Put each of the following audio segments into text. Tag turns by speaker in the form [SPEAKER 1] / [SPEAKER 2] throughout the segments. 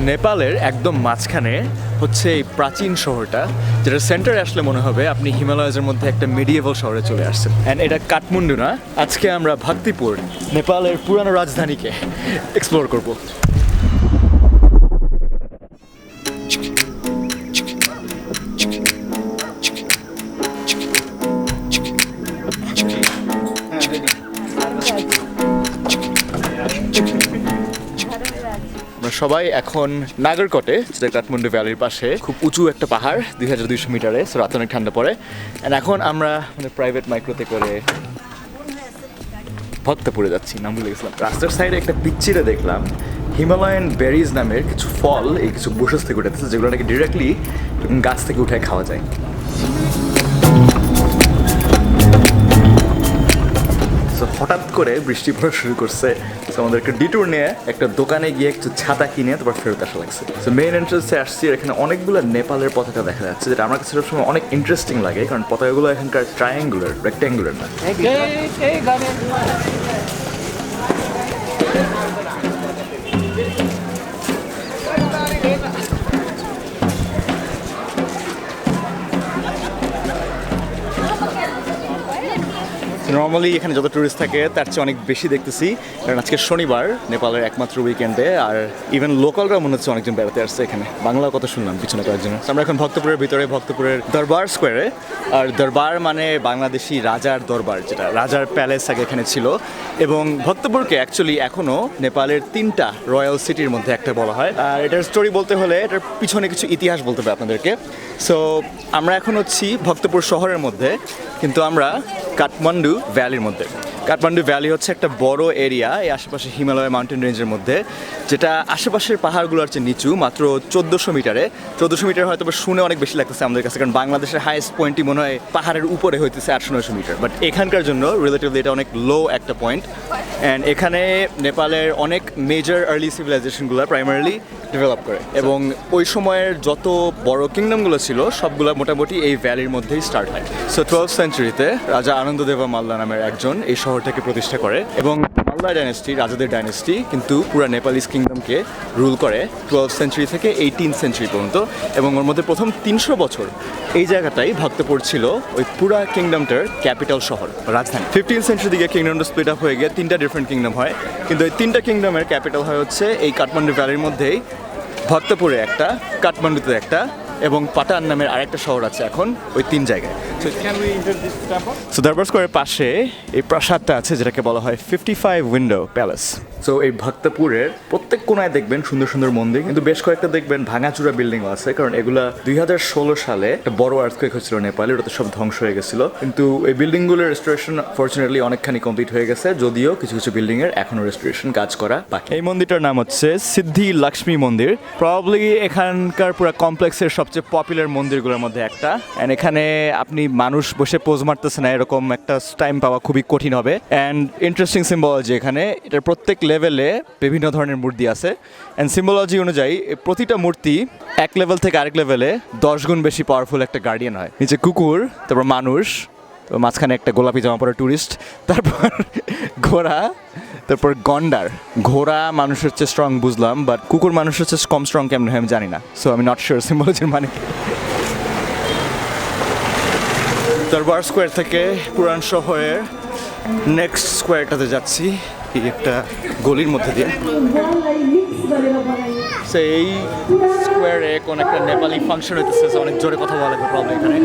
[SPEAKER 1] নেপালের একদম মাঝখানে হচ্ছে এই প্রাচীন শহরটা যেটা সেন্টারে আসলে মনে হবে আপনি হিমালয়ের মধ্যে একটা মিডিয়েবল শহরে চলে আসছেন। অ্যান্ড এটা কাঠমান্ডু না, আজকে আমরা ভক্তিপুর, নেপালের পুরানো রাজধানীকে এক্সপ্লোর করব। সবাই এখন নাগরকটে, যেটা কাঠমান্ডু ভ্যালির পাশে। খুব উঁচু একটা পাহাড়, দুই হাজার দুইশো মিটারে সো রাতে অনেক ঠান্ডা পড়ে। অ্যান্ড এখন আমরা মানে প্রাইভেট মাইক্রোতে করে ভক্তপুরে যাচ্ছি, নাম ভুলে গেছিলাম। রাস্তার সাইডে একটা পিচ্চিরে দেখলাম হিমালয়ান বেরিজ নামের কিছু ফল, এই কিছু থেকে উঠেছে যেগুলো নাকি ডিরেক্টলি গাছ থেকে উঠে খাওয়া যায়। করে বৃষ্টি পড়া শুরু করছে। তো আমাদের একটা ডিটুর নিয়ে একটা দোকানে গিয়ে একটু ছাতা কিনে তারপর ফেরত আসা লাগছে। তো মেইন এন্ট্রেন্সে আসছি এখানে অনেকগুলো নেপালের পতাকা দেখা যাচ্ছে, যেটা আমার কাছে সবসময় অনেক ইন্টারেস্টিং লাগে, কারণ পতাকাগুলো এখানকার ট্রায়াঙ্গুলার রেক্ট্যাঙ্গুলার না। নর্মালি এখানে যত টুরিস্ট থাকে, তার চেয়ে অনেক বেশি দেখতেছি। কারণ আজকে শনিবার, নেপালের একমাত্র উইকেন্ডে আর ইভেন লোকালরা মনে হচ্ছে অনেকজন বেড়াতে আসছে এখানে। বাংলা কথা শুনলাম পিছনে কয়েকজন। আমরা এখন ভক্তপুরের ভিতরে, ভক্তপুরের দরবার স্কোয়ারে আর দরবার মানে বাংলাদেশি রাজার দরবার, যেটা রাজার প্যালেস আগে এখানে ছিল। এবং ভক্তপুরকে অ্যাকচুয়ালি এখনও নেপালের তিনটা রয়্যাল সিটির মধ্যে একটা বলা হয়। আর এটার স্টোরি বলতে হলে, এটার পিছনে কিছু ইতিহাস বলতে হবে আপনাদেরকে। সো আমরা এখন হচ্ছি ভক্তপুর শহরের মধ্যে। কিন্তু আমরা কাঠমান্ডু ভ্যালির মধ্যে। কাঠমান্ডু ভ্যালি হচ্ছে একটা বড় এরিয়া, এই আশেপাশে হিমালয় মাউন্টেন রেঞ্জের মধ্যে, যেটা আশেপাশের পাহাড়গুলোর চেয়ে নিচু, মাত্র চোদ্দোশো মিটারে। চোদ্দোশো মিটার হয়তো শুনে অনেক বেশি লাগতেছে আমাদের কাছে, কারণ বাংলাদেশের হাইয়েস্ট পয়েন্টটি মনে হয় পাহাড়ের উপরে হইতেছে আটশো নয়শো মিটার। বাট এখানকার জন্য রিলেটিভলি এটা অনেক লো একটা পয়েন্ট অ্যান্ড এখানে নেপালের অনেক মেজর আর্লি সিভিলাইজেশনগুলো প্রাইমারিলি ডেভেলপ করে। এবং ওই সময়ের যত বড় কিংডমগুলো ছিল, সবগুলো মোটামুটি এই ভ্যালির মধ্যেই স্টার্ট হয়। সো টুয়েলভ সেঞ্চুরিতে রাজা আনন্দদেবা মাল্লা নামের একজন এই শহরটাকে প্রতিষ্ঠা করে। এবং মাল্লা ডাইনেস্টি রাজাদের ডাইনেস্টি কিন্তু পুরো নেপালিস কিংডমকে রুল করে টুয়েলভ সেঞ্চুরি থেকে এইটিন সেঞ্চুরি পর্যন্ত এবং ওর মধ্যে প্রথম তিনশো বছর এই জায়গাটাই ভক্তপুর ছিল ওই পুরা কিংডমটার ক্যাপিটাল শহর, রাজধানী। ফিফটিন সেঞ্চুরি দিকে কিংডমটা স্প্লিট আপ হয়ে গিয়ে তিনটা ডিফারেন্ট কিংডম হয়, কিন্তু এই তিনটা কিংডমের ক্যাপিটাল হয় হচ্ছে এই কাঠমান্ডু ভ্যালির মধ্যেই ভক্তপুরে একটা কাঠমান্ডুতে একটা এবং পাটান নামের আরেকটা শহর আছে এখন ওই তিন জায়গায়। সো দরবার স্কোয়ারের পাশে এই প্রাসাদটা আছে যেটাকে বলা হয় fifty five window palace so এই ভক্তপুরের প্রত্যেক কোনায় দেখবেন সুন্দর সুন্দর মন্দির, কিন্তু বেশ কয়েকটা দেখবেন ভাঙাচুরা বিল্ডিংও আছে, কারণ এগুলা দুই হাজার ষোলো সালে একটা বড় আর্থকুয়েক হয়েছিল নেপালে, ওটাতে সব ধ্বংস হয়ে গেছিল। কিন্তু এই বিল্ডিংগুলোর রেস্টোরেশন ফর্চুনেটলি অনেকখানি কমপ্লিট হয়ে গেছে, যদিও কিছু কিছু বিল্ডিং এর এখনও রেস্টোরেশন কাজ করা বাকি। এই মন্দিরটার নাম হচ্ছে সিদ্ধি লক্ষ্মী মন্দির। প্রবলি এখানকার পুরো কমপ্লেক্সের সবচেয়ে পপুলার মন্দিরগুলোর মধ্যে একটা। অ্যান্ড এখানে আপনি মানুষ বসে পোজ মারতেছে না, এরকম একটা টাইম পাওয়া খুবই কঠিন হবে। অ্যান্ড ইন্টারেস্টিং সিম্বলজি এখানে, এটার প্রত্যেক লেভেলে বিভিন্ন ধরনের মূর্তি আছে। অ্যান্ড সিম্বলজি অনুযায়ী, প্রতিটা মূর্তি এক লেভেল থেকে আরেক লেভেলে দশ গুণ বেশি পাওয়ারফুল একটা গার্ডিয়ান হয়। নিচে কুকুর, তারপর মানুষ তো মাঝখানে একটা গোলাপি জামা পরা ট্যুরিস্ট তারপর ঘোড়া, তারপর গন্ডার। ঘোড়া মানুষের চেয়ে স্ট্রং বুঝলাম বাট কুকুর মানুষের চেয়ে কম স্ট্রং কেমন হয় আমি জানি না। সো আমি নট শিওর সিম্বলজির মানে। দরবার স্কোয়ার থেকে পুরান শহরের নেক্সট স্কোয়ারটাতে যাচ্ছি। এই একটা গলির মধ্যে দিয়ে? সেই স্কোয়ারে কোন একটা নেপালি ফাংশন হইতেছে অনেক জোরে কথা বলা প্রবলেম এখানে।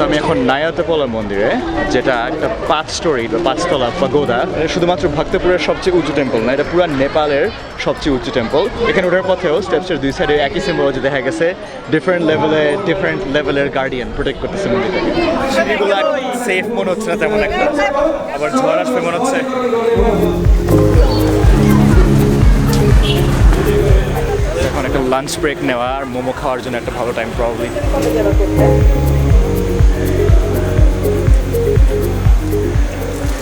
[SPEAKER 1] So, আমি এখন নায়াতেপলা মন্দিরে যেটা একটা পাঁচ স্টোরি বা পাঁচতলা পাগোদা এটা শুধুমাত্র ভক্তপুরের সবচেয়ে উঁচু টেম্পল না এটা পুরো নেপালের সবচেয়ে উঁচু টেম্পল এখানে ওঠার পথেও স্টেপসের দুই সাইডে একই সিম্বল দেখা গেছে ডিফারেন্ট লেভেলে ডিফারেন্ট লেভেলের গার্ডিয়ান প্রোটেক্ট করতেছে মন্দিরটাকে। সেফ মনে হচ্ছে না তেমন একটা। আবার ঝড় আসবে মনে হচ্ছে। এখন একটা লাঞ্চ ব্রেক নেওয়া আর মোমো খাওয়ার জন্য একটা ভালো টাইম প্রবলি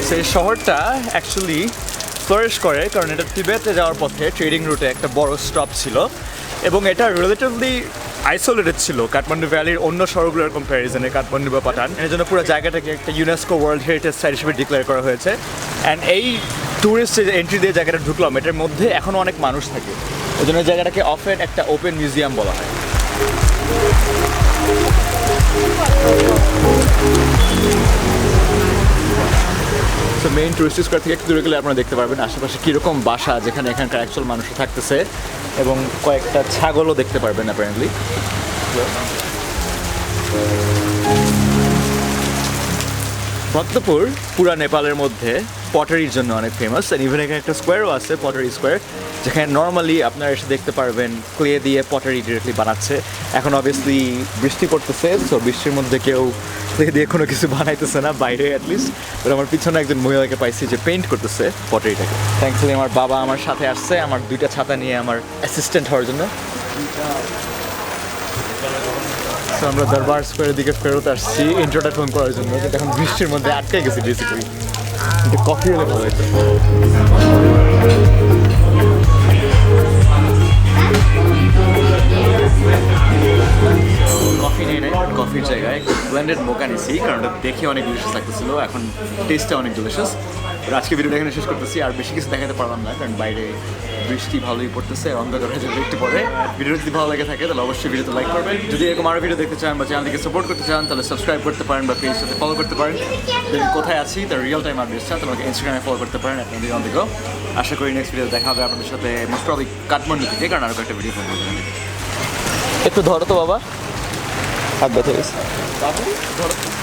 [SPEAKER 1] সেই শহরটা অ্যাকচুয়ালি ফ্লারিশ করে, কারণ এটা তিবেতে যাওয়ার পথে ট্রেডিং রুটে একটা বড় স্টপ ছিল। এবং এটা রিলেটিভলি আইসোলেটেড ছিল কাঠমান্ডু ভ্যালির অন্য শহরগুলোর কম্প্যারিজনে কাঠমান্ডু বা পাঠান এর জন্য পুরো জায়গাটাকে একটা ইউনেস্কো ওয়ার্ল্ড হেরিটেজ সাইট হিসেবে ডিক্লেয়ার করা হয়েছে। অ্যান্ড এই ট্যুরিস্ট এন্ট্রি দিয়ে জায়গাটা ঢুকলাম, এটার মধ্যে এখনও অনেক মানুষ থাকে। ওই জন্য জায়গাটাকে অফেন একটা ওপেন মিউজিয়াম বলা হয়। তো মেইন টুরিস্ট স্কোয়ার থেকে একটু দূরে গেলে আপনারা দেখতে পারবেন আশেপাশে কীরকম বাসা যেখানে এখানকার অ্যাকচুয়াল মানুষ থাকতেছে এবং কয়েকটা ছাগলও দেখতে পারবেন অ্যাপারেন্টলি ভক্তপুর পুরা নেপালের মধ্যে পটারির জন্য অনেক ফেমাস অ্যান্ড ইভেন এখানে একটা স্কোয়ারও আছে পটারি স্কোয়ার যেখানে নর্মালি আপনারা এসে দেখতে পারবেন ক্লে দিয়ে পটারি ডিরেক্টলি বানাচ্ছে। এখন অবভিয়াসলি বৃষ্টি পড়তেছে সো বৃষ্টির মধ্যে কেউ ক্লে দিয়ে কোনো কিছু বানাইতেছে না, বাইরে অ্যাটলিস্ট তো আমার পিছনে একজন মহিলাকে পাইছি যে পেইন্ট করতেছে পটারিটাকে থ্যাঙ্কফুলি আমার বাবা আমার সাথে আসছে, আমার দুইটা ছাতা নিয়ে আমার অ্যাসিস্ট্যান্ট হওয়ার জন্য। আমরা দরবার স্কোয়ারের দিকে ফেরত আসছি ইন্ট্রোডাকশন করার জন্য। কিন্তু এখন বৃষ্টির মধ্যে আটকে গেছি বেসিক্যালি কফি হলে ভালো হতো ব্লেন্ডেড মোকা নিছি কারণ ওটা দেখে অনেক ডিলিশিয়াস লাগতেছিল। এখন টেস্টটা অনেক ডিলিশিয়াস আজকে ভিডিওটা এখানে শেষ করতেছি। আর বেশি কিছু দেখাতে পারলাম না, কারণ বাইরে বৃষ্টি ভালোই পড়তেছে, অন্ধকার হয়ে যাবে একটু পরে। ভিডিও যদি ভালো লেগে থাকে, তাহলে অবশ্যই ভিডিওতে লাইক করবেন। যদি এরকম আরও ভিডিও দেখতে চান বা চ্যানেলটিকে সাপোর্ট করতে চান, তাহলে সাবস্ক্রাইব করতে পারেন বা সাথে ফলো করতে পারেন। কোথায় আছি, তার রিয়েল টাইম আপডেটস চান, তাহলে ইনস্টাগ্রামে ফলো করতে পারেন আপনাদের অন্দিকেও আশা করি নেক্সট ভিডিও দেখা হবে আপনাদের সাথে মোস্ট প্রবলি কাঠমান্ডু থেকে, কারণ আরও কয়েকটা ভিডিও করব একটু ধরো তো বাবা। হাত ব্যথা গেছে বাবু ধরো তো।